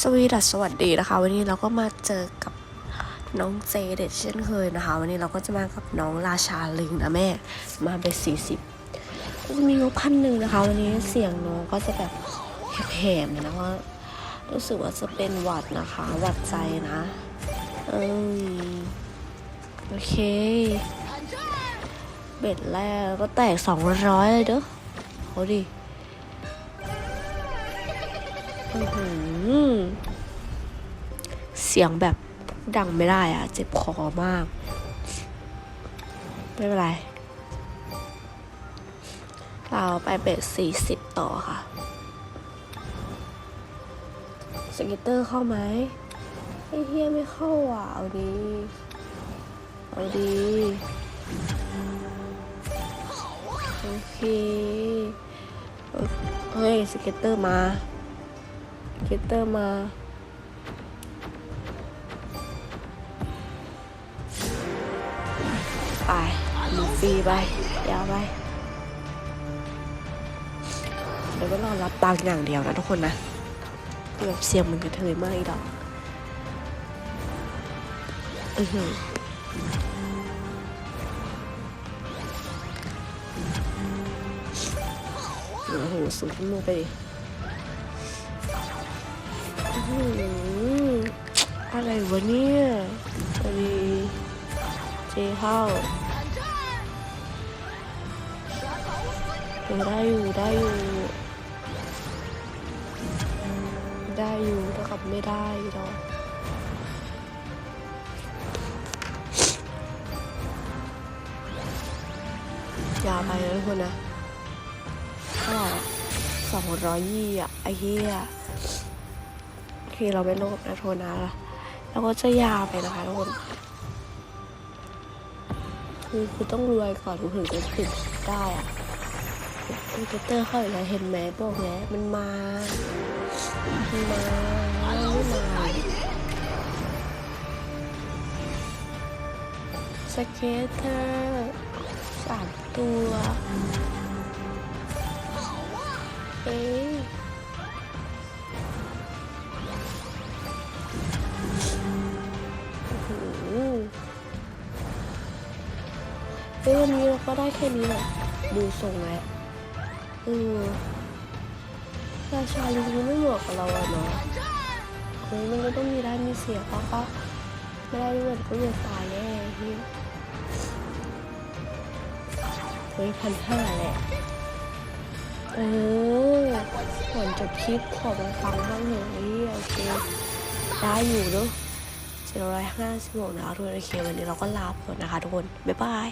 ค่ะสสวัสดีนะคะ วันนี้เราก็มาเจอกับน้องเจเด็ดเช่นเคยนะคะ วันนี้เราก็จะมากับน้องราชาลิงนะแม่ มาไปสี่สิบมีงบพันหนึ่งนะคะ วันนี้เสียงน้องก็จะแบบแหบๆนะว่ารู้สึกว่าจะเป็นหวัดนะคะหวัดใจนะเออโอเค เบ็ดแรกก็แตกสองร้อยเลยเด้อเขาดิอื้อหือ เสียงแบบดังไม่ได้อะเจ็บคอมาก ไม่เป็นไร เราไปเบสสี่สิบต่อค่ะสเก็ตเตอร์เข้าไหมไอ้เฮียไม่เข้าอะ เอาดี เอาดี โอเค เฮ้ย สเก็ตเตอร์มา คิตเตอร์มา ไปมีฟรีไป ยาวไป เดี๋ยวก็รอรับตังอย่างเดียวนะทุกคนนะแบบเสียงมันกระเทยมากอีดอกอือหือโอ้โหสูงขึ้นมาไปดิ อะไรวะเนี่ยพอดีเจเข้าได้อยู่ได้อยู่ ได้อยู่เท่ากับไม่ได้หรอกอย่าไปนะทุกคนนะสองร้อยยี่อะไอ้เหี้ย คือเราไม่โลภนะโทนะแล้วก็จะยาวไปนะคะทุกคนคือคือต้องรวยก่อนถึงจะถึงได้อะคอมพิวเตอร์เข้าอีกแล้วเห็นไหมบอกแล้วมันมามันมาไม่มาสเก็ตเตอร์สามตัว เฮ้ยวันนี้เราก็ได้แค่นี้แหละดูทรงแล้วเออราชาลิงไม่เหมาะกับเราอะเนาะเฮ้ยมันก็ต้องมีได้มีเสียเพราะก็ไม่ได้ด้วยก็ยังตายแน่เฮียเฮ้ยพันห้าแหละเออก่อนจบคลิปขอมาฟังบ้างเหรอเฮียโอเคได้อยู่เนอะ 756 นะคะทุกคน โอเค วันนี้เราก็ลาไปก่อนนะคะทุกคน บ๊ายบาย